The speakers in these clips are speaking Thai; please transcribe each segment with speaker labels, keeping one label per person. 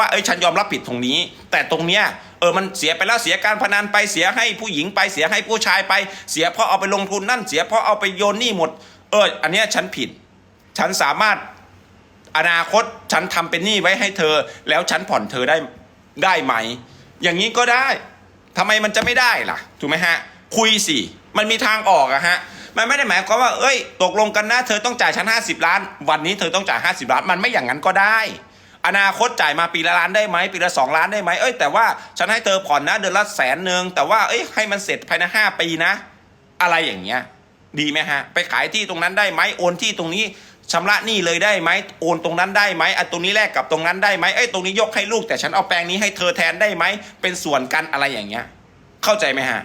Speaker 1: ว่าเอ้ยฉันยอมรับผิดตรงนี้ แต่ตรงเนี้ยเออมันเสียไปแล้วเสียการพนันไปเสียให้ผู้หญิงไปเสียให้ผู้ชายไป เสียเพราะเอาไปลงทุนนั่นเสียเพราะเอาไปโยนหนี้หมด เอออันเนี้ยฉันผิด ฉันสามารถอนาคตฉันทำเป็นหนี้ไว้ให้เธอ แล้วฉันผ่อนเธอได้ได้ไหม อย่างนี้ก็ได้ทำไมมันจะไม่ได้ล่ะถูกไหมฮะ คุยสิมันมีทางออกอะฮะมันไม่ได้หมายความว่า เอ้ย ตกลงกันนะ เธอต้องจ่ายฉัน50 ล้าน วันนี้เธอต้องจ่าย50 ล้าน มันไม่อย่างนั้นก็ได้ อนาคตจ่ายมาปีละล้านได้ไหมปีละ 2 ล้านได้ไหมเอ้ยแต่ว่าฉันให้เธอผ่อนนะเดือนละแสนหนึ่งแต่ว่าเอ้ยให้มันเสร็จภายใน5ปีนะ อะไรอย่างเงี้ยดีไหมฮะ ไปขายที่ตรงนั้นได้ไหมโอนที่ตรงนี้ชำระหนี้เลยได้ไหมโอนตรงนั้นได้ไหมอะตรงนี้แลกกับตรงนั้นได้ไหมเอ้ยตรงนี้ยกให้ลูก แต่ฉันเอาแปลงนี้ให้เธอแทนได้ไหมเป็นส่วนกันอะไรอย่างเงี้ย เข้าใจไหมฮะ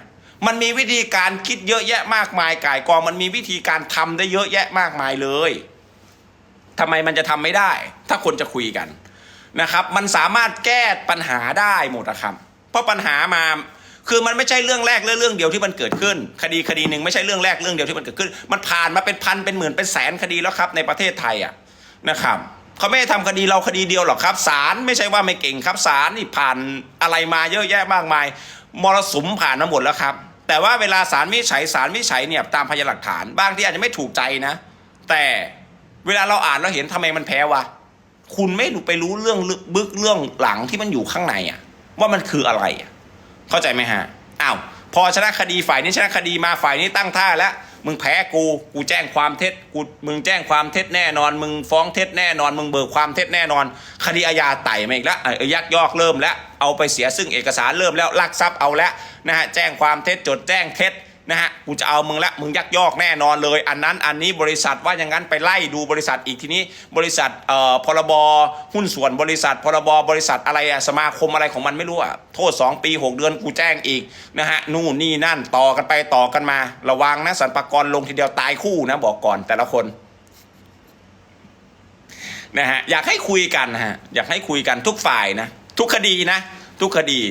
Speaker 1: มันมีวิธีการคิดเยอะแยะมากมายก่ายกองมันมีวิธีการทำได้เยอะแยะมากมายเลยทำไมมันจะทำไม่ได้ ถ้าคนจะคุยกัน นะครับ มันสามารถแก้ปัญหาได้หมดนะครับ เพราะปัญหามาคือมันไม่ใช่เรื่องแรกเรื่องเดียวที่มันเกิดขึ้น คดีคดีหนึ่งไม่ใช่เรื่องแรกเรื่องเดียวที่มันเกิดขึ้น มันผ่านมาเป็นพันเป็นหมื่นเป็นแสนคดีแล้วครับในประเทศไทยอะนะครับเขาไม่ได้ทำคดีเราคดีเดียวหรอกครับศาลไม่ใช่ว่าไม่เก่งครับศาลนี่ผ่านอะไรมาเยอะแยะมากมายมรสุมผ่านมาหมดแล้วครับ แต่ว่าเวลาศาลวิจัยศาลวิจัยเนี่ยตามพยานหลักฐานบางที่อาจจะไม่ถูกใจนะ แต่เวลาเราอ่านเราเห็นทำไมมันแพ้วะ คุณไม่รู้ไปรู้เรื่องบึกเรื่องหลังที่มันอยู่ข้างในอะ ว่ามันคืออะไรอะเข้าใจไหมฮะอ้าวพอชนะคดีฝ่ายนี้ชนะคดีมาฝ่ายนี้ตั้งท่าแล้วมึงแพ้กูกูแจ้งความเท็จกูมึงแจ้งความเท็จแน่นอน มึงฟ้องเท็จแน่นอน มึงเบิกความเท็จแน่นอน คดีอาญาไต่มาอีกแล้วเอ้ยักยอกเริ่มแล้วเอาไปเสียซึ่งเอกสารเริ่มแล้วลักทรัพย์เอาแล้วนะฮะแจ้งความเท็จจดแจ้งเท็จ นะฮะกูจะเอามึงละมึงยักยอกแน่นอนเลย อันนั้นอันนี้บริษัทว่าอย่างนั้นไปไล่ดูบริษัทอีกทีนี้ บริษัทเอ่อพรบหุ้นส่วนบริษัทพรบบริษัทอะไรอะสมาคมอะไรของมันไม่รู้อะโทษ 2 ปี 6 เดือนกูแจ้งอีกนะฮะนู่นนี่นั่นต่อกันไปต่อกันมา ระวังนะสรรพากรลงทีเดียวตายคู่นะบอกก่อนแต่ละคนนะฮะอยากให้คุยกันนะฮะอยากให้คุยกันทุกฝ่ายนะทุกคดีนะ ทุกคดี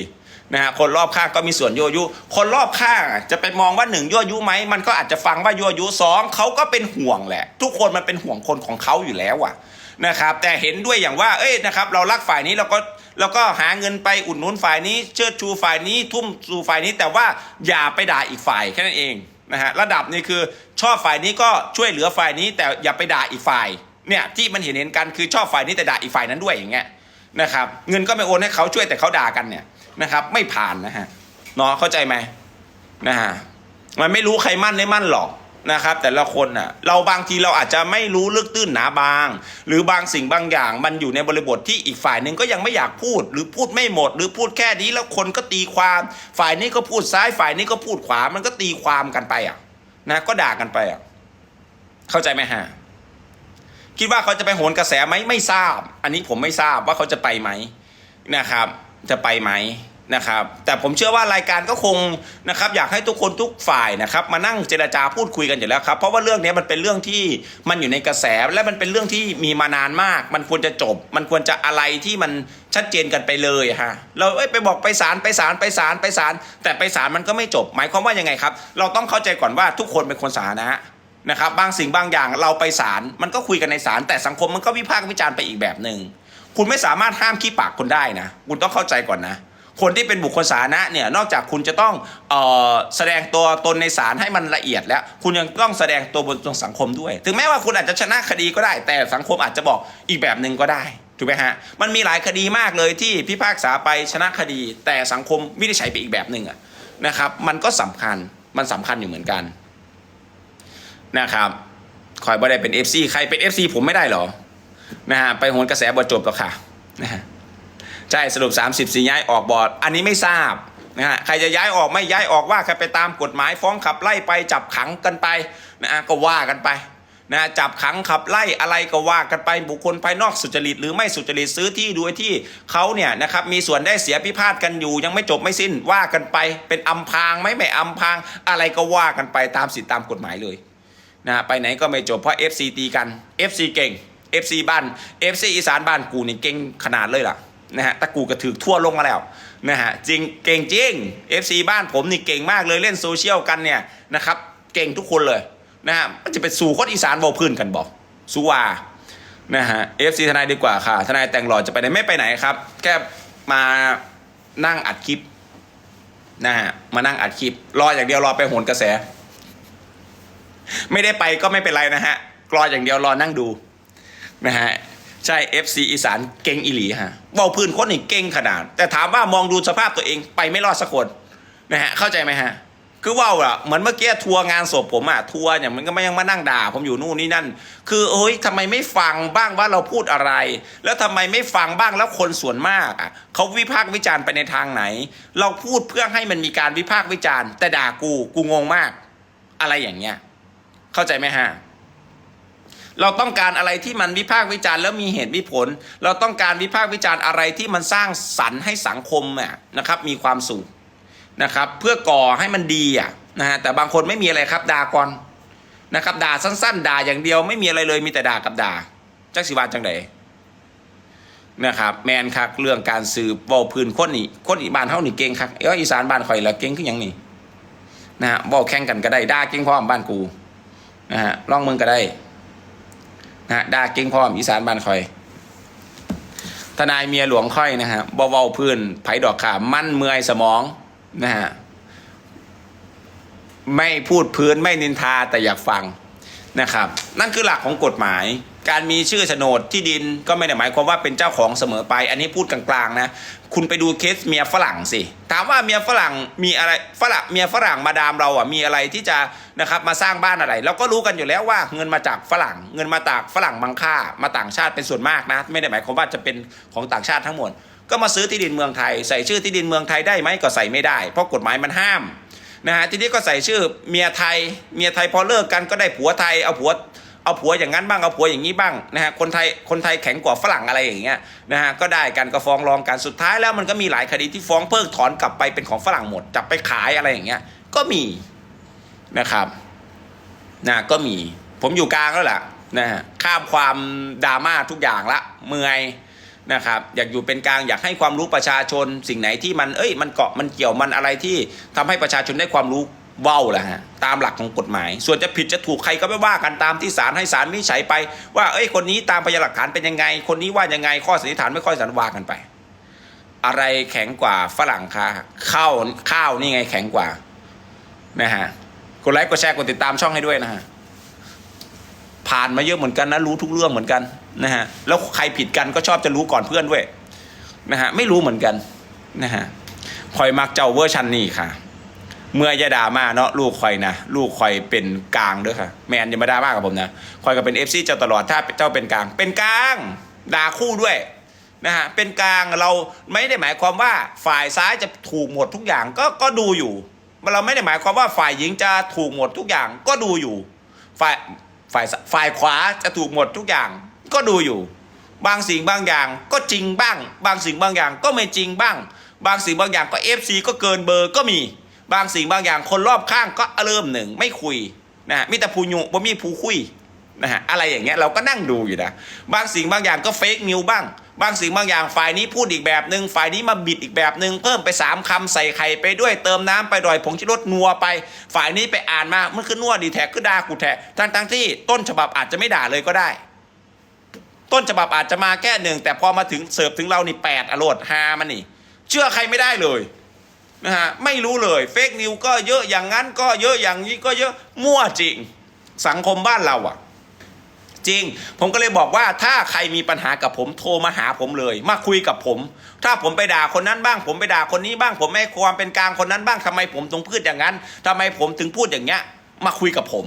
Speaker 1: นะฮะคนรอบข้างก็มีส่วนยั่วยุ คนรอบข้างจะไปมองว่าหนึ่งยั่วยุไหมมันก็อาจจะฟังว่ายั่วยุสองเขาก็เป็นห่วงแหละ ทุกคนมันเป็นห่วงคนของเขาอยู่แล้วอะนะครับ แต่เห็นด้วยอย่างว่า เอ้ยนะครับ เรารักฝ่ายนี้เราก็เราก็หาเงินไปอุดหนุนฝ่ายนี้เชิดชูฝ่ายนี้ทุ่มสู่ฝ่ายนี้ แต่ว่าอย่าไปด่าอีกฝ่ายแค่นั้นเองนะฮะระดับนี้คือชอบฝ่ายนี้ก็ช่วยเหลือฝ่ายนี้ แต่อย่าไปด่าอีกฝ่ายเนี่ยที่มันเห็นเห็นกันคือชอบฝ่ายนี้แต่ด่าอีกฝ่ายนั้นด้วยอย่างเงี้ยนะครับเงินก็ไม่โอนให้เขาช่วยแต่เขาด่ากันเนี่ย นะครับ ไม่ผ่านนะฮะเนาะเข้าใจไหมนะฮะมันไม่รู้ใครมั่นไม่มั่นหรอกนะครับ แต่ละคนน่ะเราบางทีเราอาจจะไม่รู้ลึกตื้นหนาบาง หรือบางสิ่งบางอย่าง มันอยู่ในบริบทที่อีกฝ่ายหนึ่งก็ยังไม่อยากพูด หรือพูดไม่หมด หรือพูดแค่นี้แล้วคนก็ตีความ ฝ่ายนี้ก็พูดซ้ายฝ่ายนี้ก็พูดขวามันก็ตีความกันไปอะนะก็ด่ากันไปอะเข้าใจไหมฮะคิดว่าเขาจะไปโหนกระแสไหมไม่ทราบ อันนี้ผมไม่ทราบว่าเขาจะไปไหมนะครับ จะไปไหมนะครับ แต่ผมเชื่อว่ารายการก็คงนะครับ อยากให้ทุกคนทุกฝ่ายนะครับ มานั่งเจรจาพูดคุยกันอยู่แล้วครับ เพราะว่าเรื่องนี้มันเป็นเรื่องที่มันอยู่ในกระแสและมันเป็นเรื่องที่มีมานานมาก มันควรจะจบ มันควรจะอะไรที่มันชัดเจนกันไปเลยฮะเราเอ้ยไปบอกไปศาลไปศาลไปศาลไปศาลแต่ไปศาลมันก็ไม่จบ หมายความว่ายังไงครับ เราต้องเข้าใจก่อนว่าทุกคนเป็นคนสาธารณะนะครับ บางสิ่งบางอย่างเราไปศาลมันก็คุยกันในศาลแต่สังคมมันก็วิพากษ์วิจารณ์ไปอีกแบบหนึ่ง คุณไม่สามารถห้ามขี้ปากคนได้นะ คุณต้องเข้าใจก่อนนะ คนที่เป็นบุคคลสาธารณะเนี่ยนอกจากคุณจะต้องออแสดงตัวตนในศาลให้มันละเอียดแล้ว คุณยังต้องแสดงตัวบนสังคมด้วย ถึงแม้ว่าคุณอาจจะชนะคดีก็ได้ แต่สังคมอาจจะบอกอีกแบบหนึ่งก็ได้ถูกไหมฮะ มันมีหลายคดีมากเลยที่พิพากษาไปชนะคดี แต่สังคมวินิจฉัยไปอีกแบบหนึ่งอะนะครับ มันก็สำคัญ มันสำคัญอยู่เหมือนกันนะครับคอยบ่ได้เป็น FC ใครเป็น FC ผมไม่ได้หรอ นะฮะไปโหนกระแสบอจบหรอกค่ะนะฮะใช่สรุป 30สีย้ายออกบอร์ดอันนี้ไม่ทราบนะฮะใครจะย้ายออกไม่ย้ายออกว่าใครไปตามกฎหมายฟ้องขับไล่ไปจับขังกันไปนะฮะก็ว่ากันไปนะฮะจับขังขับไล่อะไรก็ว่ากันไปบุคคลภายนอกสุจริต หรือไม่สุจริตซื้อที่โดยที่เขาเนี่ยนะครับมีส่วนได้เสียพิพาทกันอยู่ ยังไม่จบไม่สิ้นว่ากันไปเป็นอำพางไหมไม่อำพางอะไรก็ว่ากันไปตามสิทธิตามกฎหมายเลยนะไปไหนก็ไม่จบเพราะ FC ตีกัน FC เก่ง FC บ้าน FC อีสานบ้านกูนี่เก่งขนาดเลยล่ะนะฮะตะกูกระถือทั่วลงมาแล้วนะฮะจริงเก่งจริง FC บ้านผมนี่เก่งมากเลยเล่นโซเชียลกันเนี่ยนะครับเก่งทุกคนเลยนะฮะมันจะไปสู่คนอีสานบอกพื้นกันบอกสู้ว่านะฮะเอฟซีทนายดีกว่าค่ะทนายแต่งหล่อจะไปไหนไม่ไปไหนครับ แค่มานั่งอัดคลิปนะฮะมานั่งอัดคลิป รออย่างเดียวรอไปโหนกระแส ไม่ได้ไปก็ไม่เป็นไรนะฮะรออย่างเดียวรอนั่งดู นะฮะใช่ FC อีสานเก่งอีหลีฮะเบาพื้นคนนี่เก่งขนาด แต่ถามว่ามองดูสภาพตัวเองไปไม่รอดสักคนนะฮะเข้าใจไหมฮะคือว่าวอะเหมือนเมื่อกี้ทัวร์งานศพผมอะทัวร์เนี่ยมันก็ไม่ยังมานั่งด่า ผมอยู่นู่นนี่นั่น คือเอ้ยทำไมไม่ฟังบ้างว่าเราพูดอะไร แล้วทำไมไม่ฟังบ้างแล้วคนส่วนมากอะเขาวิพากษ์วิจารณ์ไปในทางไหน เราพูดเพื่อให้มันมีการวิพากษ์วิจารณ์ แต่ด่ากูกูงงมาก อะไรอย่างเงี้ย เข้าใจไหมฮะ เราต้องการอะไรที่มันวิพากษ์วิจารณ์แล้วมีเหตุมีผล เราต้องการวิพากษ์วิจารณ์อะไรที่มันสร้างสรรค์ให้สังคมอะนะครับมีความสุขนะครับเพื่อก่อให้มันดีอะนะฮะแต่บางคนไม่มีอะไรครับด่าก่อนนะครับด่าสั้น ๆ ด่าอย่างเดียวไม่มีอะไรเลยมีแต่ด่ากับด่าจักสิวาจังไดนะครับแมนครับเรื่องการสืบเว้าพื้นคนนี่คนอีบานเฮานี่เก่งครับเอ้ยอีสานบ้านข่อยแล้วเก่งคือหยังนี่นะฮะเว้าแข่งกันก็ได้ด่าเก่งพร้อมบ้านกูนะฮะลองมืองก็ได้ นะฮะด่าเก่งพร้อมอีสานบ้านข่อย ทนายเมียหลวงค่อยนะฮะบ่เว้าพื้นไผดอกขามั่นเมื่อยสมองนะฮะไม่พูดพื้นไม่นินทาแต่อยากฟังนะครับ นั่นคือหลักของกฎหมาย การมีชื่อโฉนดที่ดินก็ไม่ได้หมายความว่าเป็นเจ้าของเสมอไป อันนี้พูดกลางๆนะ คุณไปดูเคสเมียฝรั่งสิ ถามว่าเมียฝรั่งมีอะไรฝรั่งเมียฝรั่งมาดามเราอะมีอะไรที่จะนะครับมาสร้างบ้านอะไรเราก็รู้กันอยู่แล้วว่าเงินมาจากฝรั่ง เงินมาจากฝรั่งมังค่ามาต่างชาติเป็นส่วนมากนะ ไม่ได้หมายความว่าจะเป็นของต่างชาติทั้งหมด ก็มาซื้อที่ดินเมืองไทย ใส่ชื่อที่ดินเมืองไทยได้ไหมก็ใส่ไม่ได้ เพราะกฎหมายมันห้ามนะฮะทีนี้ก็ใส่ชื่อเมียไทย เมียไทยพอเลิกกันก็ได้ผัวไทยเอาผัว เอาผัวอย่างนั้นบ้างเอาผัวอย่างนี้บ้างนะฮะคนไทยคนไทยแข็งกว่าฝรั่งอะไรอย่างเงี้ยนะฮะก็ได้กันก็ฟ้องร้องกันสุดท้ายแล้วมันก็มีหลายคดีที่ฟ้องเพิกถอนกลับไปเป็นของฝรั่งหมดจับไปขายอะไรอย่างเงี้ยก็มีนะครับนะก็มีผมอยู่กลางแล้วล่ะนะฮะข้ามความดราม่าทุกอย่างละเมื่อยนะครับอยากอยู่เป็นกลางอยากให้ความรู้ประชาชนสิ่งไหนที่มันเอ้ยมันเกาะมันเกี่ยวมันอะไรที่ทำให้ประชาชนได้ความรู้ ว้าแหละฮะตามหลักของกฎหมาย ส่วนจะผิดจะถูกใครก็ไม่ว่ากันตามที่ศาลให้ศาลวินิจฉัยไป ว่าเอ้ยคนนี้ตามพยานหลักฐานเป็นยังไง คนนี้ว่ายังไงข้อสันนิษฐานไม่ค่อยสันว่ากันไป อะไรแข็งกว่าฝรั่งคะข้าวข้าวนี่ไงแข็งกว่านะฮะกดไลค์กดแชร์กดติดตามช่องให้ด้วยนะฮะผ่านมาเยอะเหมือนกันนะรู้ทุกเรื่องเหมือนกันนะฮะแล้วใครผิดกันก็ชอบจะรู้ก่อนเพื่อนด้วยนะฮะไม่รู้เหมือนกันนะฮะคอยมักเจ้าเวอร์ชันนี่ค่ะ เมื่อยาดามาเนาะลูกคอยนะลูกคอยเป็นกลางด้วยค่ะ แมนย่ามาด่ามากับผมนะคอยก็เป็นเอฟซีเจ้าตลอดถ้าเจ้าเป็นกลาง เป็นกลางด่าคู่ด้วยนะฮะเป็นกลางเราไม่ได้หมายความว่าฝ่ายซ้ายจะถูกหมดทุกอย่างก็ก็ดูอยู่เราไม่ได้หมายความว่าฝ่ายหญิงจะถูกหมดทุกอย่างก็ดูอยู่ฝ่ายฝ่ายฝ่ายขวาจะถูกหมดทุกอย่างก็ดูอยู่ บางสิ่งบางอย่างก็จริงบ้าง บางสิ่งบางอย่างก็ไม่จริงบ้าง บางสิ่งบางอย่างก็เอฟซีก็เกินเบอร์ก็มี บางสิ่งบางอย่างคนรอบข้างก็เริ่มหนึ่งไม่คุยนะฮะมีแต่ผู้ยุบ่มีผู้คุยนะฮะอะไรอย่างเงี้ยเราก็นั่งดูอยู่นะบางสิ่งบางอย่างก็เฟกนิวบ้าง บางสิ่งบางอย่างฝ่ายนี้พูดอีกแบบหนึ่งฝ่ายนี้มาบิดอีกแบบหนึ่งเพิ่มไปสามคำใส่ไข่ไปด้วยเติมน้ำไปดอยผงชูรสนัวไป ฝ่ายนี้ไปอ่านมามันคือนัวดีแท็กคือด่ากูแท้ทั้งทั้งๆที่ต้นฉบับอาจจะไม่ด่าเลยก็ได้ ต้นฉบับอาจจะมาแค่หนึ่งแต่พอมาถึงเสิร์ฟถึงเรานี่แปดอรรถฮามันนี่ เชื่อใครไม่ได้เลย นะฮะไม่รู้เลยเฟกนิวก็เยอะอย่างนั้นก็เยอะอย่างนี้ก็เยอะมั่วจริง สังคมบ้านเราอะจริง ผมก็เลยบอกว่าถ้าใครมีปัญหากับผมโทรมาหาผมเลย มาคุยกับผม ถ้าผมไปด่าคนนั้นบ้าง ผมไปด่าคนนี้บ้าง ผมไม่ความเป็นกลางคนนั้นบ้างทำไมผมถึงพูดอย่างนั้นทำไมผมถึงพูดอย่างเงี้ย มาคุยกับผม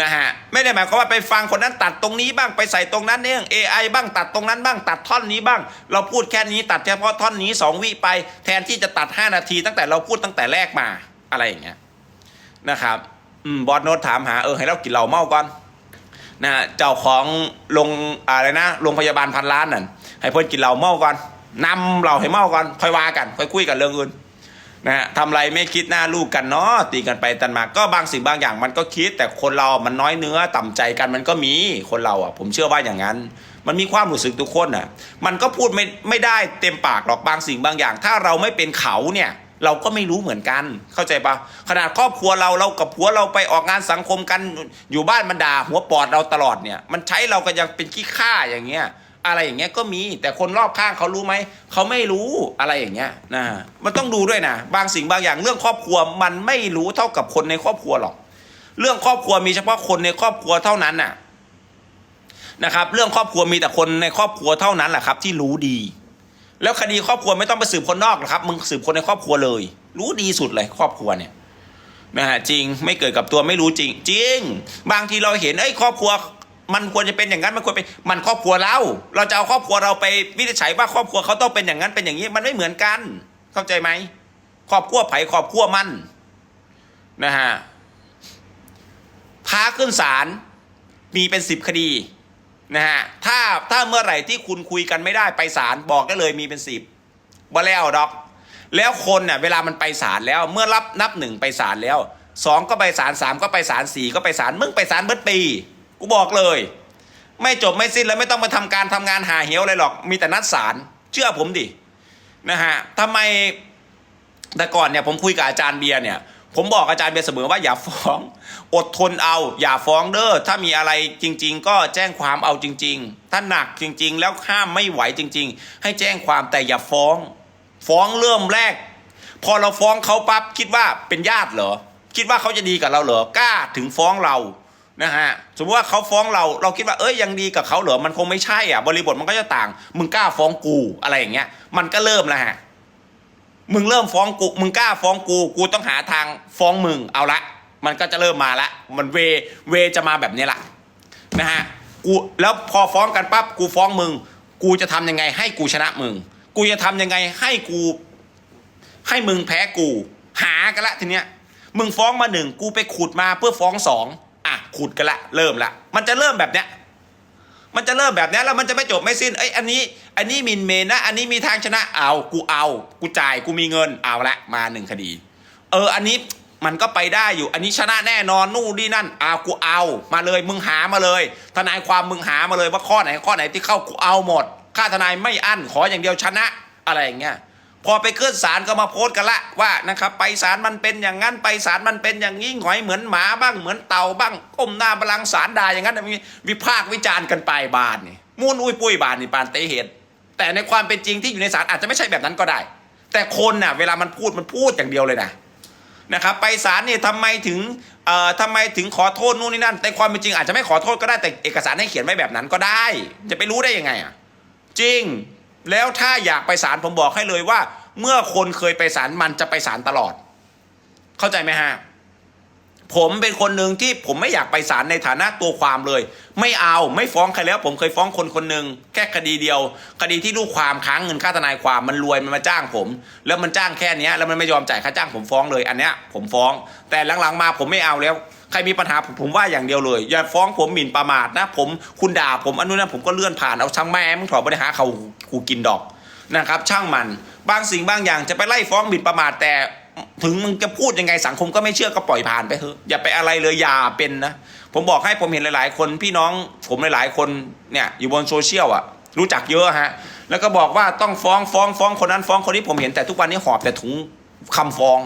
Speaker 1: นะฮะไม่ได้หมายความว่าไปฟังคนนั้นตัดตรงนี้บ้างไปใส่ตรงนั้นเนี่ย AI บ้างตัดตรงนั้นบ้างตัดท่อนนี้บ้าง เราพูดแค่นี้ตัดเฉพาะท่อนนี้ 2 วิไป แทนที่จะตัด 5 นาที ตั้งแต่เราพูดตั้งแต่แรกมาอะไรอย่างเงี้ยนะครับอบอสโนตถามหาเออให้เรากินเหล้าเมาก่อนนะฮะเจ้าของโรงอะไรนะโรงพยาบาลพันล้านนั่นให้เพิ่อนกินเหล้าเมาก่อนนำเราให้เมาก่อนค่อยว่ากันค่อยคุยกันเรื่องอื่น นะฮะทำอะไรไม่คิดหน้าลูกกันเนาะตีกันไปตันมาก็บางสิ่งบางอย่างมันก็คิด แต่คนเรามันน้อยเนื้อต่ำใจกันมันก็มีคนเราอะ ผมเชื่อว่าอย่างนั้น มันมีความรู้สึกทุกคนอะ มันก็พูดไม่ไม่ได้เต็มปากหรอกบางสิ่งบางอย่าง ถ้าเราไม่เป็นเขาเนี่ย เราก็ไม่รู้เหมือนกัน เข้าใจปะขนาดครอบครัวเราเรากับผัวเราไปออกงานสังคมกันอยู่บ้านมันด่าหัวปอดเราตลอดเนี่ย มันใช้เราก็ยังเป็นขี้ข้าอย่างเงี้ย อะไรอย่างเงี้ยก็มีแต่คนรอบข้างเขารู้ไหมเขาไม่รู้อะไรอย่างเงี้ยนะมันต้องดูด้วยนะบางสิ่งบางอย่างเรื่องครอบครัวมันไม่รู้เท่ากับคนในครอบครัวหรอก เรื่องครอบครัวมีเฉพาะคนในครอบครัวเท่านั้นน่ะนะครับเรื่องครอบครัวมีแต่คนในครอบครัวเท่านั้นแหละครับ ที่รู้ดี แล้วคดีครอบครัวไม่ต้องไปสืบคนนอกหรอกครับมึงสืบคนในครอบครัวเลย รู้ดีสุดเลยครอบครัวเนี่ยนะฮะจริงไม่เกิดกับตัวไม่รู้จริง จริง บางทีเราเห็นเอ้ครอบครัว มันควรจะเป็นอย่างนั้นมันควรเป็นมันครอบครัวเรา เราจะเอาครอบครัวเราไปวินิจฉัยว่าครอบครัวเขาต้องเป็นอย่างนั้นเป็นอย่างนี้มันไม่เหมือนกัน เข้าใจไหมครอบครัวไผ่ครอบครัวมันนะฮะพาขึ้นศาลมีเป็นสิบคดีนะฮะถ้าถ้าเมื่อไหร่ที่คุณคุยกันไม่ได้ไปศาลบอกได้เลยมีเป็นสิบบ่แล้วดอก แล้วคนเนี่ยเวลามันไปศาลแล้วเมื่อรับนับหนึ่งไปศาลแล้วสองก็ไปศาลสามก็ไปศาลสี่ก็ไปศาลมึงไปศาลเบิดปี กูบอกเลย ไม่จบไม่สิ้นแล้วไม่ต้องมาทำการทำงานหาเหวอะไรหรอก มีแต่นัดศาลเชื่อผมดินะฮะทำไมแต่ก่อนเนี่ยผมคุยกับอาจารย์เบียร์เนี่ยผมบอกอาจารย์เบียร์เสมอว่าอย่าฟ้อง อดทนเอา อย่าฟ้องเด้อถ้ามีอะไรจริง ๆ ก็แจ้งความเอาจริง ๆ ถ้าหนักจริง ๆ แล้วห้ามไม่ไหวจริง ๆ ให้แจ้งความแต่อย่าฟ้อง ฟ้องเริ่มแรก พอเราฟ้องเขาปั๊บคิดว่าเป็นญาติเหรอคิดว่าเขาจะดีกับเราเหรอกล้าถึงฟ้องเรา นะฮะสมมติว่าเขาฟ้องเราเราคิดว่าเอ้ยยังดีกับเขาเหรอมันคงไม่ใช่อะ บริบทมันก็จะต่าง มึงกล้าฟ้องกูอะไรอย่างเงี้ย มันก็เริ่มแล้วฮะมึงเริ่มฟ้องกูมึงกล้าฟ้องกูกูต้องหาทางฟ้องมึงเอาละ มันก็จะเริ่มมาละ มันเวเวจะมาแบบนี้ละนะฮะกูแล้วพอฟ้องกันปั๊บกูฟ้องมึง กูจะทำยังไงให้กูชนะมึง กูจะทำยังไงให้กู ให้มึงแพ้กู หากันละทีเนี้ยมึงฟ้องมาหนึ่งกูไปขุดมาเพื่อฟ้องสอง อะขุดกันละเริ่มละ มันจะเริ่มแบบเนี้ยมันจะเริ่มแบบนี้แล้วมันจะไม่จบไม่สิ้น เอ้ยอันนี้ อันนี้มินเมนนะ อันนี้มีทางชนะเอากูเอา กูจ่ายกูมีเงินเอาละมาหนึ่งคดี เออ อันนี้มันก็ไปได้อยู่ อันนี้ชนะแน่นอนนู่นนี่นั่นเอากูเอา มาเลยมึงหามาเลย ทนายความมึงหามาเลยว่าข้อไหนข้อไหนที่เข้ากูเอาหมด ค่าทนายไม่อั้นขออย่างเดียวชนะ อะไรอย่างเงี้ย พอไปขึ้นศาลก็มาโพสต์กันละว่านะครับไปศาลมันเป็นอย่างนั้นไปศาลมันเป็นอย่างนี้หงอยเหมือนหมาบ้างเหมือนเต่าบ้างก้มหน้าบาลังศาลด่าอย่างนั้นมีวิพากษ์วิจารณ์กันไปบานนี่มูนอุ้ยปุ้ยบานนี่ปานเตเหตุแต่ในความเป็นจริงที่อยู่ในศาลอาจจะไม่ใช่แบบนั้นก็ได้ แต่คนน่ะเวลามันพูดมันพูดอย่างเดียวเลยนะนะครับไปศาลเนี่ยทำไมถึงเอ่อทำไมถึงขอโทษนู่นนี่นั่น แต่ความเป็นจริงอาจจะไม่ขอโทษก็ได้แต่เอกสารให้เขียนไว้แบบนั้นก็ได้ จะไปรู้ได้ยังไงอะจริง แล้วถ้าอยากไปศาลผมบอกให้เลยว่า เมื่อคนเคยไปศาลมันจะไปศาลตลอด เข้าใจไหมฮะผมเป็นคนหนึ่งที่ผมไม่อยากไปศาลในฐานะตัวความเลย ไม่เอาไม่ฟ้องใครแล้ว ผมเคยฟ้องคนคนหนึ่งแค่คดีเดียว คดีที่ลูกความค้างเงินค่าทนายความมันรวยมันมาจ้างผม แล้วมันจ้างแค่นี้แล้วมันไม่ยอมจ่ายค่าจ้างผมฟ้องเลยอันเนี้ยผมฟ้อง แต่หลังๆมาผมไม่เอาแล้ว ใครมีปัญหาผมว่าอย่างเดียวเลย อย่าฟ้องผมหมิ่นประมาทนะ ผมคุณด่าผมอันนู้นนะผมก็เลื่อนผ่านเอาช่างแม่มึงถอดบริหาเขากูกินดอกนะครับ ช่างมันบางสิ่งบางอย่างจะไปไล่ฟ้องหมิ่นประมาทแต่ถึงมึงจะพูดยังไงสังคมก็ไม่เชื่อก็ปล่อยผ่านไปเถอะอย่าไปอะไรเลยอย่าเป็นนะ ผมบอกให้ผมเห็นหลาย ๆ คนพี่น้องผมหลาย ๆ คนเนี่ยอยู่บนโซเชียลอะรู้จักเยอะฮะแล้วก็บอกว่าต้องฟ้องฟ้องฟ้องคนนั้นฟ้องคนนี้ผมเห็นแต่ทุกวันนี้หอบแต่ถุงคำฟ้อง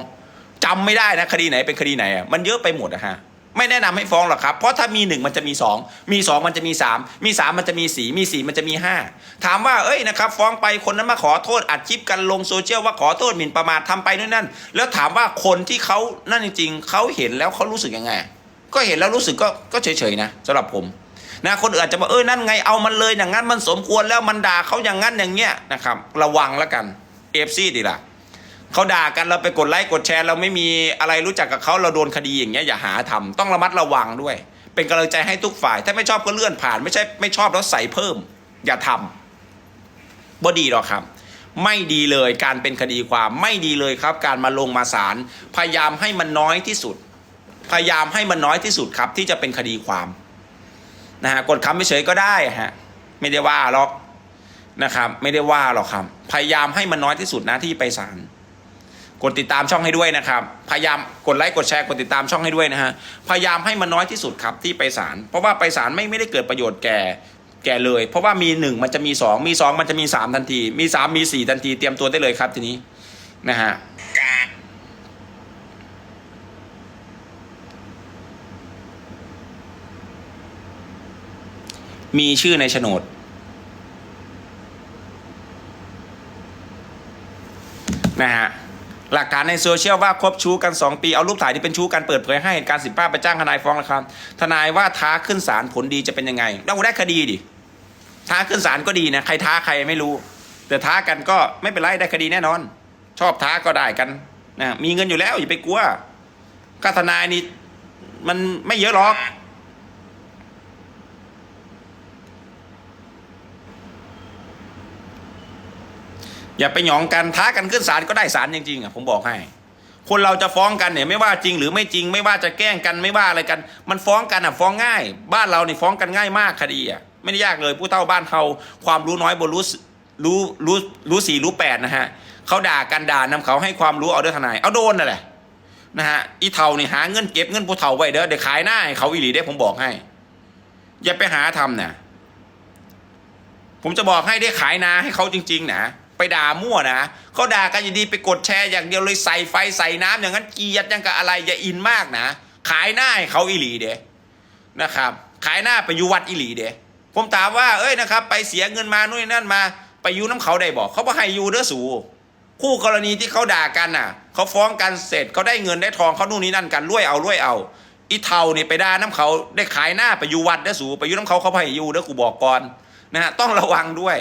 Speaker 1: จำไม่ได้นะคดีไหนเป็นคดีไหนอะมันเยอะไปหมดอะฮะ ไม่แนะนำให้ฟ้องหรอกครับ เพราะถ้ามีหนึ่งมันจะมีสองมีสองมันจะมีสามมีสามมันจะมีสี่มีสี่มันจะมีห้าถามว่าเอ้ยนะครับฟ้องไปคนนั้นมาขอโทษอัดคลิปกันลงโซเชียลว่าขอโทษหมิ่นประมาททำไปนู่นนั่น แล้วถามว่าคนที่เขานั่นจริงๆเขาเห็นแล้วเขารู้สึกยังไง ก็เห็นแล้วรู้สึกก็ก็เฉยๆนะสำหรับผมนะคนอื่นอาจจะบอกเออนั่นไงเอามันเลยอย่างนั้นมันสมควรแล้วมันด่าเขาอย่างนั้นอย่างเงี้ยนะครับระวังแล้วกันเอฟซีดีละ เขาด่ากันเราไปกดไลค์กดแชร์ เราไม่มีอะไรรู้จักกับเขาเราโดนคดีอย่างเงี้ยอย่าหาทำต้องระมัดระวังด้วย เป็นกำลังใจให้ทุกฝ่าย ถ้าไม่ชอบก็เลื่อนผ่าน ไม่ใช่ไม่ชอบแล้วใส่เพิ่ม อย่าทำบ่ดีหรอกครับ ไม่ดีเลยการเป็นคดีความไม่ดีเลยครับ การมาลงมาศาลพยายามให้มันน้อยที่สุด พยายามให้มันน้อยที่สุดครับ ที่จะเป็นคดีความนะฮะกดคำไม่เฉยก็ได้ฮะไม่ได้ว่าหรอกนะครับ ไม่ได้ว่าหรอกครับ พยายามให้มันน้อยที่สุดนะที่ไปศาล กดติดตามช่องให้ด้วยนะครับ พยายามกดไลค์กดแชร์กดติดตามช่องให้ด้วยนะฮะ พยายามให้มันน้อยที่สุดครับที่ไปศาล เพราะว่าไปศาลไม่ไม่ได้เกิดประโยชน์แก่แก่เลย เพราะว่ามีหนึ่งมันจะมีสองมีสองมันจะมีสามทันที มีสามมีสี่ทันทีเตรียมตัวได้เลยครับทีนี้นะฮะมีชื่อในโฉนดนะฮะ หลักฐานในโซเชียลว่าคบชู้กัน 2 ปี เอารูปถ่ายที่เป็นชู้กันเปิดเผยให้เหตุการณ์สิบป้าไปจ้างทนายฟ้องนะครับทนายว่าท้าขึ้นศาลผลดีจะเป็นยังไงเราได้คดีดิท้าขึ้นศาลก็ดีนะใครท้าใครไม่รู้ แต่ท้ากันก็ไม่เป็นไรได้คดีแน่นอน ชอบท้าก็ได้กันนะมีเงินอยู่แล้วอย่าไปกลัวก็ทนายนี่มันไม่เยอะหรอก อย่าไปหยองกันท้ากันขึ้นศาลก็ได้ศาลจริงๆอะผมบอกให้ คนเราจะฟ้องกันเนี่ยไม่ว่าจริงหรือไม่จริง ไม่ว่าจะแกล้งกันไม่ว่าอะไรกัน มันฟ้องกันอะฟ้องง่าย บ้านเราเนี่ยฟ้องกันง่ายมากคดีอะไม่ได้ยากเลยผู้เฒ่าบ้านเขาความรู้น้อยบนรู้รู้รู้รู้สี่รู้แปดนะฮะเขาด่ากันด่านำเขาให้ความรู้เอาด้อทนายเอาโดนนั่นแหละนะฮะอีเฒ่านี่หาเงินเก็บเงินผู้เฒ่าไว้เด้อเดี๋ยวขายหน้าให้เขาอีหลีได้ผมบอกให้ อย่าไปหาทำนะผมจะบอกให้ได้ขายนาให้เขาจริง ๆ นะ ไปด่ามั่วนะเขาด่ากันอย่างดีไปกดแชร์อย่างเดียวเลยใส่ไฟใส่น้ำอย่างนั้นเกียดยังกับอะไรอย่าอินมากนะ ขายหน้าให้เขาอีหลีเดนะครับ ขายหน้าไปยุวัดอีหลีเดผมถามว่าเอ้ยนะครับ ไปเสียเงินมานู่นนั่นมา ไปยูน้ำเขาได้บอกเขาบอกให้ยูเด้อสูคู่กรณีที่เขาด่ากันน่ะเขาฟ้องกันเสร็จเขาได้เงินได้ทองเขานู่นนี่นั่นกันรวยเอารวยเอาอีเทานี่ไปด่าน้ำเขาได้ขายหน้าไปยูวัดเด้อสูไปยูน้ำเขาเขาไปอยูเด้อกูบอกก่อนนะฮะต้องระวังด้วย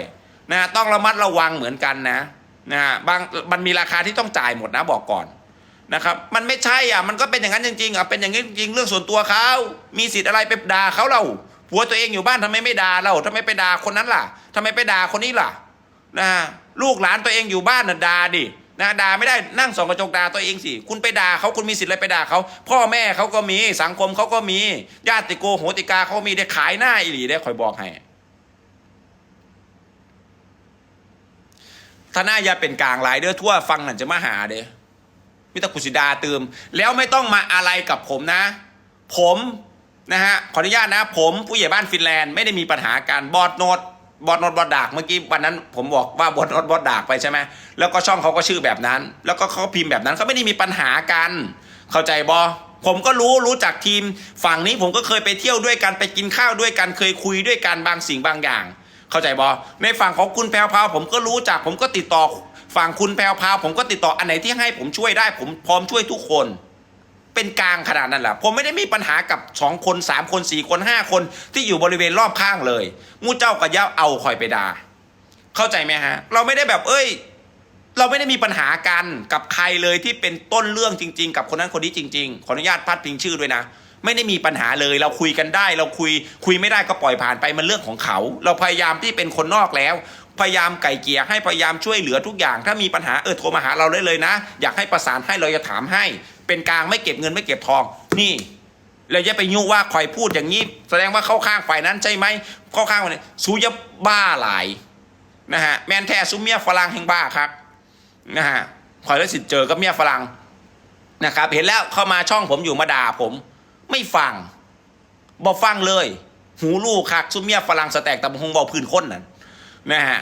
Speaker 1: นะต้องระมัดระวังเหมือนกันนะนะฮะบางมันมีราคาที่ต้องจ่ายหมดนะบอกก่อนนะครับ มันไม่ใช่อะมันก็เป็นอย่างนั้นจริงๆอะเป็นอย่างนี้จริงๆเรื่องส่วนตัวเขามีสิทธิ์อะไรไปด่าเขาเราผัวตัวเองอยู่บ้านทำไมไม่ด่าเราทำไมไปด่าคนนั้นล่ะทำไมไปด่าคนนี้ล่ะนะฮะลูกหลานตัวเองอยู่บ้านน่ะด่าดินะด่าไม่ได้นั่งส่องกระจกด่าตัวเองสิคุณไปด่าเขาคุณมีสิทธิ์อะไรไปด่าเขาพ่อแม่เขาก็มีสังคมเขาก็มีญาติโกโหติกาเขามีได้ขายหน้าอีหลีได้คอยบอกให้ ถ้าหน้ายาเป็นกลางหลายเด้อทั่วฟังนั่นจะมาหาเด้มิตรกุศิดาเติม แล้วไม่ต้องมาอะไรกับผมนะ ผมนะฮะขออนุญาตนะ ผมผู้ใหญ่บ้านฟินแลนด์ไม่ได้มีปัญหาการบอดโนดบอดโนดบอดดากเมื่อกี้วันนั้น ผมบอกว่าบอดโนดบอดดากไปใช่ไหมแล้วก็ช่องเขาก็ชื่อแบบนั้น แล้วก็เขาพิมพ์แบบนั้นเขาไม่ได้มีปัญหากัน เข้าใจบอผมก็รู้รู้จากทีม ฝั่งนี้ผมก็เคยไปเที่ยวด้วยกันไปกินข้าวด้วยกันเคยคุยด้วยกันบางสิ่งบางอย่าง เข้าใจบอในฝั่งของคุณแพรวพาวผมก็รู้จัก ผมก็ติดต่อฝั่งคุณแพรวพาวผมก็ติดต่ออันไหนที่ให้ผมช่วยได้ ผมพร้อมช่วยทุกคน เป็นกลางขนาดนั้นแหละผมไม่ได้มีปัญหากับสองคนสามคนสี่คนห้าคนที่อยู่บริเวณรอบข้างเลยมูเจ้ากับย่าเอาคอยไปดา่าเข้าใจไหมฮะ เราไม่ได้แบบเอ้ย เราไม่ได้มีปัญหากันกับใครเลยที่เป็นต้นเรื่องจริง ๆ กับคนนั้นคนนี้จริง ๆ ขออนุญาตพัดพิงชื่อด้วยนะ ไม่ได้มีปัญหาเลย เราคุยกันได้ เราคุยคุยไม่ได้ก็ปล่อยผ่านไปมันเรื่องของเขา เราพยายามที่เป็นคนนอกแล้ว พยายามไก่เกลี่ยให้พยายามช่วยเหลือทุกอย่าง ถ้ามีปัญหาเออโทรมาหาเราได้เลยนะ อยากให้ประสานให้เราจะถามให้ เป็นกลางไม่เก็บเงินไม่เก็บทอง นี่เราจะไปยุ่ว่าคอยพูดอย่างนี้ แสดงว่าเข้าข้างฝ่ายนั้นใช่ไหมเข้าข้างฝ่ายนี้สูยบ้าหลายนะฮะแมนแท้ซุเมียฝรั่งแห่งบ้าครับนะฮะคอยได้สิทธิ์เจอกับเมียฝรั่งนะครับ เห็นแล้วเข้ามาช่องผมอยู่มาด่าผม ไม่ฟังบอกฟังเลย หูลูกคักซุมเมียฝรั่งสแต็กตะบงบอกพื้นคนนั่นนะฮะ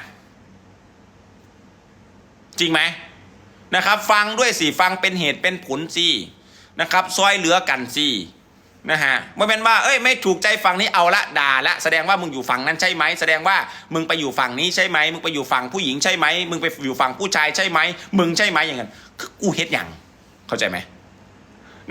Speaker 1: จริงไหมนะครับ ฟังด้วยสิฟังเป็นเหตุเป็นผลสินะครับซอยเหลือกันสินะฮะไม่เป็นว่าเอ้ยไม่ถูกใจฝั่งนี้เอาละด่าละแสดงว่ามึงอยู่ฝั่งนั้นใช่ไหมแสดงว่ามึงไปอยู่ฝั่งนี้ใช่ไหมมึงไปอยู่ฝั่งผู้หญิงใช่ไหมมึงไปอยู่ฝั่งผู้ชายใช่ไหมมึงใช่ไหมอย่างนั้นคือกูเฮ็ดอย่างเข้าใจไหม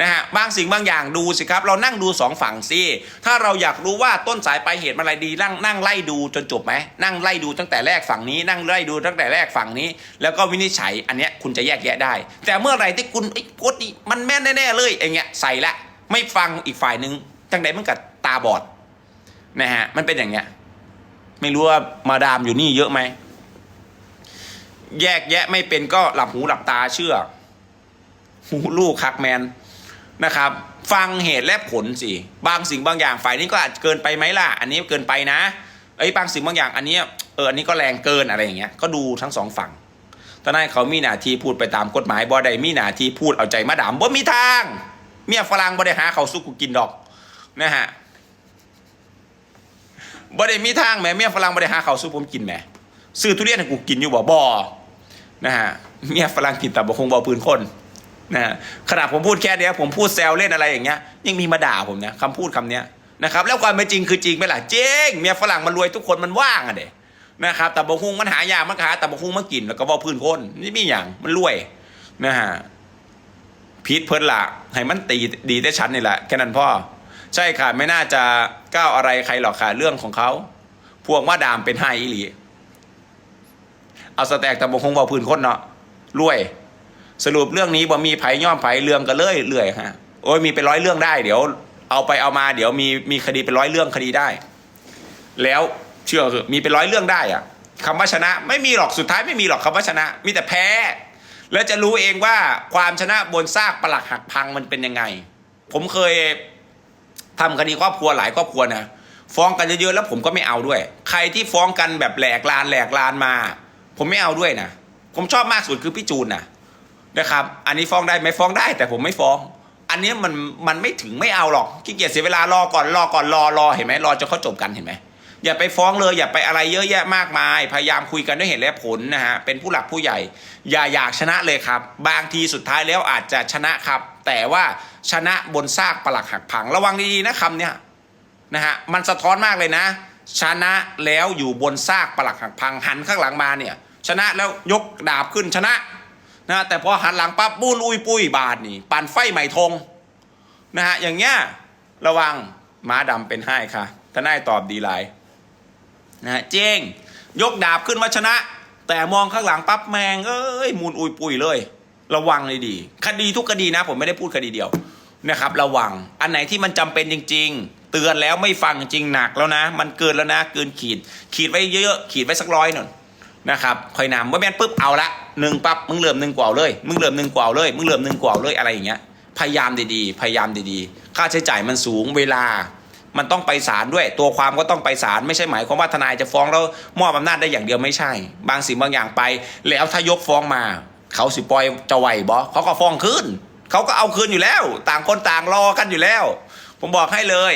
Speaker 1: นะฮะบางสิ่งบางอย่างดูสิครับ เรานั่งดูสองฝั่งสิถ้าเราอยากรู้ว่าต้นสายปลายเหตุมันอะไรดีนั่งนั่งไล่ดูจนจบไหมนั่งไล่ดูตั้งแต่แรกฝั่งนี้นั่งไล่ดูตั้งแต่แรกฝั่งนี้ แล้วก็วินิจฉัยอันเนี้ยคุณจะแยกแยะได้ แต่เมื่อไหร่ที่คุณไอ้โพสต์นี่มันแม่นแน่ๆเลยอย่างเงี้ยใส่ละไม่ฟังอีกฝ่ายหนึ่งจังใดมันกับตาบอดนะฮะมันเป็นอย่างเงี้ยไม่รู้ว่ามาดามอยู่นี่เยอะไหมแยกแยะไม่เป็นก็หลับหูหลับตาเชื่อหูลูกคักแมน นะครับ ฟังเหตุและผลสิบางสิ่งบางอย่างฝ่ายนี้ก็อาจเกินไปไหมล่ะ อันนี้เกินไปนะไอ้บางสิ่งบางอย่างอันนี้เอออันนี้ก็แรงเกินอะไรอย่างเงี้ยก็ดูทั้งสองฝั่งทนายเขามีหน้าที่พูดไปตามกฎหมายบ่ได้มีหน้าที่พูดเอาใจมาดามบ่มีทาง เมียฝรั่งบ่ได้หาเขาสุกกูกินดอกนะฮะบ่ได้มีทางแหมเมียฝรั่งบ่ได้หาเขาสุกผมกินแหมซื้อทุเรียนให้กูกินอยู่บ่บ่นะฮะเมียฝรั่งกินแต่บ่คงบ่ปืนคน นะขนาดผมพูดแค่เนี้ยผมพูดแซวเล่นอะไรอย่างเงี้ยยังมีมาด่าผมนะคำพูดคำเนี้ยนะครับแล้วความเป็นจริงคือจริงไหมล่ะเจ๊งเมียฝรั่งมันรวยทุกคนมันว่างอะเด็นะครับแต่บงคุงมันหายากมันหาแต่บงคุงมากินแล้วก็ว่าพื้นคนนี่มีอย่างมันรวยนะฮะพีทเพิ่นละให้มันตีดีแต่ชั้นนี่แหละแค่นั้นพ่อใช่ค่ะไม่น่าจะก้าวอะไรใครหรอกค่ะเรื่องของเขาพวกว่าดามเป็นไฮอีหลีเอาสแต็กแต่บงคงบอกพื้นคนเนาะรวย สรุปเรื่องนี้บ่มีไผย่อมไผเรื่องกันเลยเรื่อยฮะโอ้ยมีเป็นร้อยเรื่องได้เดี๋ยว เอาไปเอามาเดี๋ยวมีมีคดีเป็นร้อยเรื่องคดีได้ แล้วเชื่อคือมีเป็นร้อยเรื่องได้อะคำว่าชนะไม่มีหรอกสุดท้ายไม่มีหรอกคำว่าชนะ มีแต่แพ้ แล้วจะรู้เองว่าความชนะบนซากปลักหักพังมันเป็นยังไง ผมเคยทำคดีครอบครัวหลายครอบครัวนะฟ้องกันเยอะๆแล้วผมก็ไม่เอาด้วย ใครที่ฟ้องกันแบบแหลกลานแหลกลานมา ผมไม่เอาด้วยนะผมชอบมากสุดคือพี่จูนนะ นะครับ อันนี้ฟ้องได้ไหมฟ้องได้แต่ผมไม่ฟ้อง อันนี้มันมันไม่ถึงไม่เอาหรอกขี้เกียจเสียเวลารอก่อนรอก่อนรอรอเห็นไหมรอจนเขาจบกันเห็นไหมอย่าไปฟ้องเลยอย่าไปอะไรเยอะแยะมากมาย พยายามคุยกันด้วยเหตุและผลนะฮะเป็นผู้หลักผู้ใหญ่ อย่าอยากชนะเลยครับ บางทีสุดท้ายแล้วอาจจะชนะครับ แต่ว่าชนะบนซากปลักหักพังระวังดีๆนะคำเนี้ยนะฮะมันสะท้อนมากเลยนะ ชนะแล้วอยู่บนซากปลักหักพังหันข้างหลังมาเนี่ยชนะแล้วยกดาบขึ้นชนะ นะแต่พอหันหลังปั๊บบูนอุยปุ้ยบาดนี่ปั่นไฟใหม่ทงนะฮะอย่างเงี้ยระวังม้าดำเป็นให้ค่ะทนายตอบดีไลน์นะฮะเจงยกดาบขึ้นมาชนะ แต่มองข้างหลังปั๊บแมงเอ้ยมูลอุยปุยเลย ระวังเลยดี คดีทุกคดีนะ ผมไม่ได้พูดคดีเดียวนะครับ ระวังอันไหนที่มันจำเป็นจริง ๆ เตือนแล้วไม่ฟังจริงหนักแล้วนะ มันเกินแล้วนะเกินขีด ขีดไว้เยอะๆขีดไว้สักร้อยหน่อยนะครับคอยนำว่าแม่นปุ๊บเอาละ หนึ่งปั๊บมึงเหลื่อมหนึ่งกว่าเลย มึงเหลื่อมหนึ่งกว่าเลย มึงเหลื่อมหนึ่งกว่าเลยอะไรอย่างเงี้ย พยายามดีๆ พยายามดีๆ ค่าใช้จ่ายมันสูงเวลา มันต้องไปศาลด้วย ตัวความก็ต้องไปศาลไม่ใช่หมายความว่าทนายจะฟ้องแล้วมอบอำนาจได้อย่างเดียวไม่ใช่ บางสิ่งบางอย่างไป แล้วถ้ายกฟ้องมา เขาสิปล่อยจะไหวบอเขาก็ฟ้องคืนเขาก็เอาคืนอยู่แล้ว ต่างคนต่างรอกันอยู่แล้ว ผมบอกให้เลย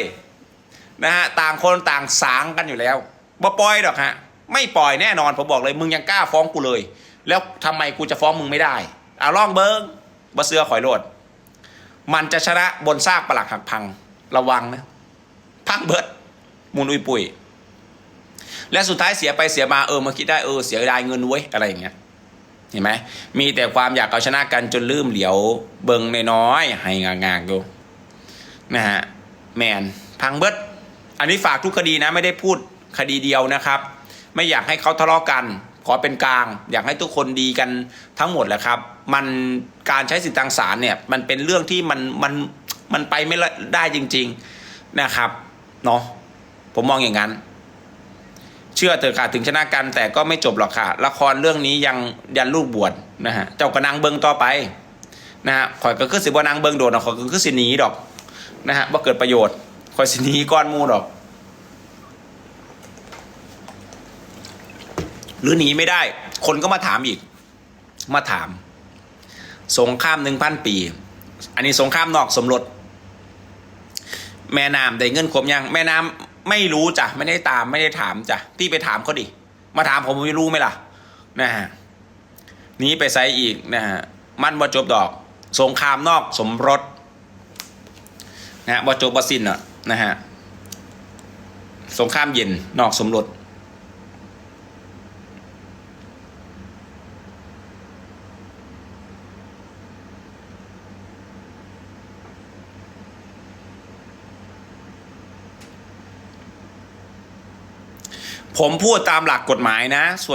Speaker 1: นะฮะต่างคนต่างสางกันอยู่แล้วบ่ปล่อยหรอกฮะไม่ปล่อยแน่นอนผมบอกเลย มึงยังกล้าฟ้องกูเลย แล้วทำไมกูจะฟ้องมึงไม่ได้เอาล่องเบิ้งบ่เสือข่อยโลด มันจะชนะบนซากปลักหักพังระวังนะพังเบิดมูลอุยปุยและสุดท้ายเสียไปเสียมาเออมาคิดได้เออเสียดายเงินเว้ยอะไรอย่างเงี้ยเห็นไหมมีแต่ความอยากเอาชนะกันจนลืมเหลียวเบิงน้อยๆให้งางๆดูนะฮะแมนพังเบิดอันนี้ฝากทุกคดีนะไม่ได้พูดคดีเดียวนะครับ ไม่อยากให้เขาทะเลาะกัน ขอเป็นกลาง อยากให้ทุกคนดีกันทั้งหมดแหละครับ มันการใช้สิทธิทางศาลเนี่ยมันเป็นเรื่องที่มันมันมันไปไม่ได้จริง ๆนะครับเนาะผมมองอย่างนั้น เชื่อเถอะค่ะถึงชนะกันแต่ก็ไม่จบหรอกค่ะ ละครเรื่องนี้ยังยันลูกบวชนะฮะเจ้ากระนางเบิงต่อไปนะฮะข่อยก็คือสิบวนางเบิงโดดนะข่อยก็คือสิหนีดอกนะฮะว่าเกิดประโยชน์ข่อยสิหนีก้อนมูดอก หรือหนีไม่ได้ คนก็มาถามอีก มาถาม สงครามหนึ่งพันปี อันนี้สงครามนอกสมรสแม่น้ำได้เงินครบยังแม่น้ำไม่รู้จ้ะไม่ได้ตามไม่ได้ถามจ้ะพี่ไปถามเขาดิมาถามผมไม่รู้ไหมล่ะนะฮะนี้ไปไซอีกนะฮะมันบ่จบดอก สงครามนอกสมรสนะฮะบ่จบบ่สิ้นอะนะฮะสงครามเย็นนอกสมรส ผมพูดตามหลักกฎหมายนะส่วน